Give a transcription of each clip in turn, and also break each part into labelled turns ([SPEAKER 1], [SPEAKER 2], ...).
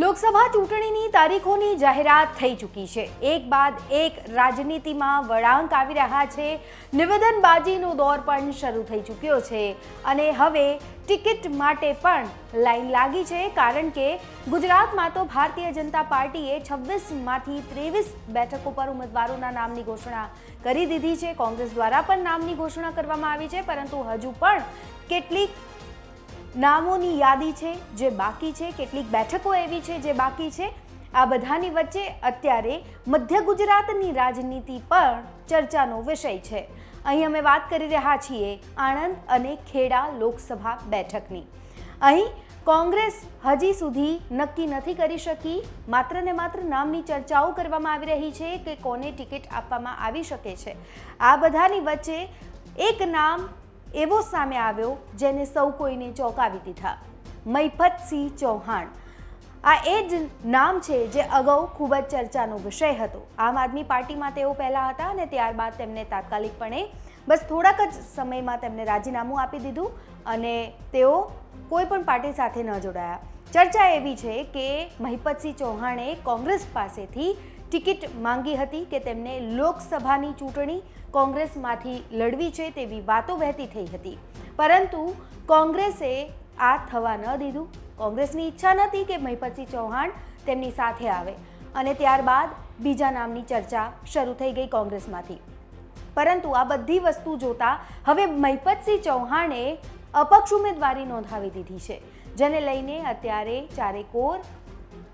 [SPEAKER 1] લોકસભા ચૂંટણીની તારીખોની જાહેરાત થઈ ચૂકી છે. એક બાદ એક રાજનીતિમાં વળાંક આવી રહ્યા છે. નિવેદનબાજીનો દોર પણ શરૂ થઈ ચૂક્યો છે અને હવે ટિકિટ માટે પણ લાઈન લાગી છે કારણ કે ગુજરાતમાં તો ભારતીય જનતા પાર્ટીએ છવ્વીસમાંથી ત્રેવીસ બેઠકો પર ઉમેદવારોના નામની ઘોષણા કરી દીધી છે. કોંગ્રેસ દ્વારા પણ નામની ઘોષણા કરવામાં આવી છે, પરંતુ હજુ પણ કેટલીક નામોની યાદી છે, જે બાકી છે, કેટલીક બેઠકો એવી છે, જે બાકી છે. આ બધાની વચ્ચે અત્યારે મધ્ય ગુજરાતની રાજનીતિ પણ ચર્ચાનો વિષય છે. અહીં અમે વાત કરી રહ્યા છીએ આણંદ અને ખેડા લોકસભા બેઠકની. અહીં કોંગ્રેસ હજી સુધી નક્કી નથી કરી શકી. માત્ર ને માત્ર નામની ચર્ચાઓ કરવામાં આવી રહી છે કે કોને ટિકિટ આપવામાં આવી શકે છે. આ બધાની વચ્ચે એક નામ એવો સામે આવ્યો જેને સૌ કોઈને ચોંકાવી દીધા. મૈફતસિંહ ચૌહાણ. આ એ જ નામ છે જે અગાઉ ખૂબ જ ચર્ચાનો વિષય હતો. આમ આદમી પાર્ટીમાં તેઓ પહેલાં હતા અને ત્યારબાદ તેમને તાત્કાલિકપણે બસ થોડાક જ સમયમાં તેમને રાજીનામું આપી દીધું અને તેઓ કોઈ પણ પાર્ટી સાથે ન જોડાયા. ચર્ચા એવી છે કે મહિપતસિંહ ચૌહાણે કોંગ્રેસ પાસેથી ટિકિટ માંગી હતી કે તેમને લોકસભાની ચૂંટણી કોંગ્રેસમાંથી લડવી છે તેવી વાતો વહેતી થઈ હતી. પરંતુ કોંગ્રેસે આ થવા ન દીધું. કોંગ્રેસની ઈચ્છા નથી કે મહિપતસિંહ ચૌહાણ તેમની સાથે આવે અને ત્યારબાદ બીજા નામની ચર્ચા શરૂ થઈ ગઈ કોંગ્રેસમાંથી. પરંતુ આ બધી વસ્તુ જોતા હવે મહિપતસિંહ ચૌહાણે અપક્ષ ઉમેદવારી નોંધાવી દીધી છે, જેને લઈને અત્યારે ચારેકોર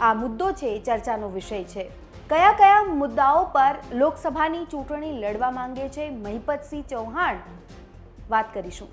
[SPEAKER 1] આ મુદ્દો છે, ચર્ચાનો વિષય છે. કયા કયા મુદ્દાઓ પર લોકસભાની ચૂંટણી લડવા માંગે છે? મહિપતસિંહ ચૌહાણ વાત કરીશું.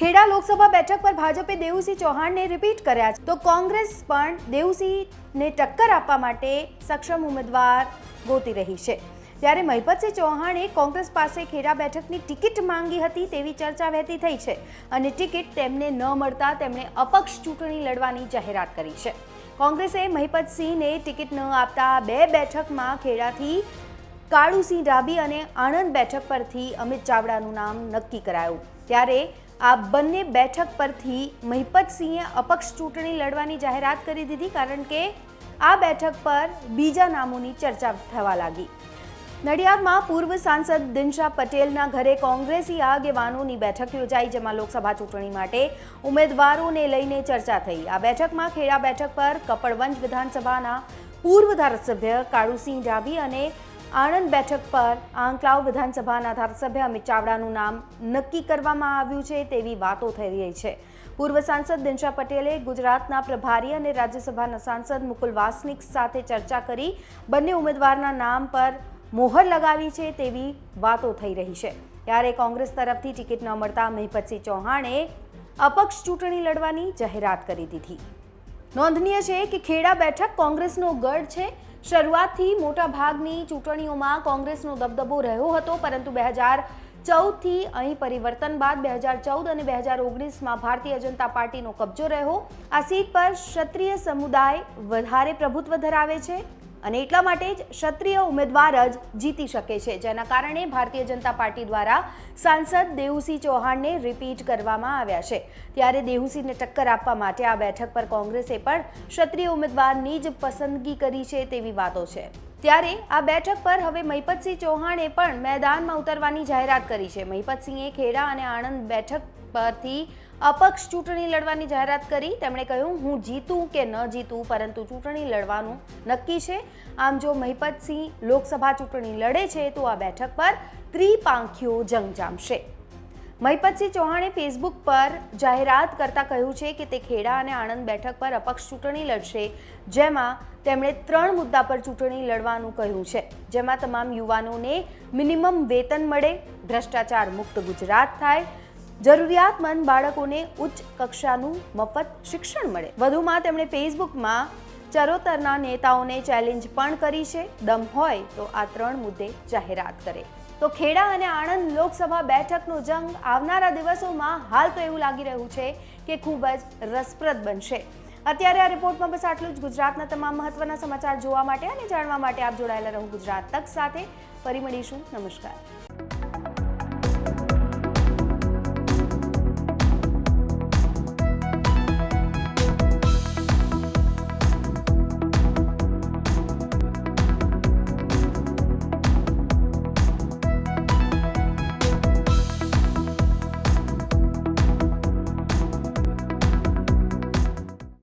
[SPEAKER 1] ખેડા લોકસભા બેઠક પર ભાજપે દેવુસિંહ ચૌહાણને રિપીટ કર્યા છે. તો કોંગ્રેસ પણ દેવુસિંહને ટક્કર આપવા માટે સક્ષમ ઉમેદવાર ગોતી રહી છે. ત્યારે મહિપતસિંહ ચૌહાણે કોંગ્રેસ પાસે ખેડા બેઠકની ટિકિટ માંગી હતી તેવી ચર્ચા વહેતી થઈ છે અને ટિકિટ તેમને ન મળતા તેમણે અપક્ષ ચૂંટણી લડવાની જાહેરાત કરી છે. કોંગ્રેસે મહિપતસિંહને ટિકિટ ન આપતા બે બેઠકમાં ખેડાથી કાળુસિંહ ડાબી અને આણંદ બેઠક પરથી અમિત ચાવડાનું નામ નક્કી કરાયું. ત્યારે આ બંને બેઠક પરથી મહિપતસિંહે અપક્ષ ચૂંટણી લડવાની જાહેરાત કરી દીધી કારણ કે આ બેઠક પર બીજા નામોની ચર્ચા થવા લાગી. નડિયાદમાં પૂર્વ સાંસદ દિનશા પટેલના ઘરે કોંગ્રેસી આગેવાનોની બેઠક યોજાઈ, જેમાં લોકસભા ચૂંટણી માટે ઉમેદવારોને લઈને ચર્ચા થઈ. આ બેઠકમાં ખેડા બેઠક પર કપડવંજ વિધાનસભાના પૂર્વ ધારાસભ્ય કાળુસિંહ ડાબી અને આણંદ બેઠક પર આંકલાવ વિધાનસભાના ધારાસભ્ય અમિત ચાવડાનું નામ નક્કી કરવામાં આવ્યું છે તેવી વાતો થઈ રહી છે. પૂર્વ સાંસદ દિનશા પટેલે ગુજરાતના પ્રભારી અને રાજ્યસભાના સાંસદ મુકુલ વાસનિક સાથે ચર્ચા કરી બંને ઉમેદવારના નામ પર મોહર લગાવી છે તેવી વાતો થઈ રહી છે. ત્યારે કોંગ્રેસ તરફથી ટિકિટ ન મળતા મહિપતસિંહ ચૌહાણે અપક્ષ ચૂંટણી લડવાની જાહેરાત કરી દીધી. નોંધનીય છે કે ખેડા બેઠક કોંગ્રેસનો ગઢ છે. શરૂઆતથી મોટા ભાગની ચૂંટણીઓમાં કોંગ્રેસનો દબદબો રહ્યો હતો, પરંતુ બે હજાર ચૌદથી અહીં પરિવર્તન બાદ બે હજાર ચૌદ અને બે હજાર ઓગણીસમાં ભારતીય જનતા પાર્ટીનો કબજો રહ્યો. આ સીટ પર ક્ષત્રિય સમુદાય વધારે પ્રભુત્વ ધરાવે છે. અને એટલા માટે જ ક્ષત્રિય ઉમેદવાર જ જીતી શકે છે, જેના કારણે ભારતીય જનતા પાર્ટી દ્વારા સાંસદ દેવુસિંહ ચૌહાણને રિપીટ કરવામાં આવ્યા છે. ત્યારે દેવુસિંહને ટક્કર આપવા માટે આ બેઠક પર કોંગ્રેસે પણ ક્ષત્રિય ઉમેદવારની જ પસંદગી કરી છે તેવી વાતો છે. ત્યારે આ બેઠક પર હવે મહિપતસિંહ ચૌહાણે પણ મેદાનમાં ઉતરવાની જાહેરાત કરી છે. મહિપતસિંહે ખેડા અને આણંદ બેઠક પરથી અપક્ષ ચૂંટણી લડવાની જાહેરાત કરી. તેમણે કહ્યું, હું જીતું કે ન જીતું, પરંતુ ચૂંટણી લડવાનું નક્કી છે. આમ જો મહિપતસિંહ લોકસભા ચૂંટણી લડે છે, તો આ બેઠક પર ત્રિપાંખીઓ જંગ જામશે. મહિપતસિંહ ચૌહાણે ફેસબુક પર જાહેરાત કરતા કહ્યું છે કે તે ખેડા અને આણંદ બેઠક પર અપક્ષ ચૂંટણી લડશે, જેમાં તેમણે ત્રણ મુદ્દા પર ચૂંટણી લડવાનું કહ્યું છે. જેમાં તમામ યુવાનોને મિનિમમ વેતન મળે, ભ્રષ્ટાચાર મુક્ત ગુજરાત થાય જરૂરિયાતમંદ બાળકોને ઉચ્ચ કક્ષાનું મફત શિક્ષણ મળે. વધુમાં તેમણે ફેસબુકમાં ચરોતરના નેતાઓને ચેલેન્જ પણ કરી છે. દમ હોય તો આ ત્રણ મુદ્દે જાહેરાત કરે. તો ખેડા અને આણંદ લોકસભા બેઠકનો જંગ આવનારા દિવસોમાં હાલ તો એવું લાગી રહ્યું છે કે ખૂબ જ રસપ્રદ બનશે. અત્યારે આ રિપોર્ટમાં બસ આટલું જ. ગુજરાતના તમામ મહત્વના સમાચાર જોવા માટે અને જાણવા માટે આપ જોડાયેલા રહો ગુજરાત તક સાથે. ફરી મળીશું. નમસ્કાર.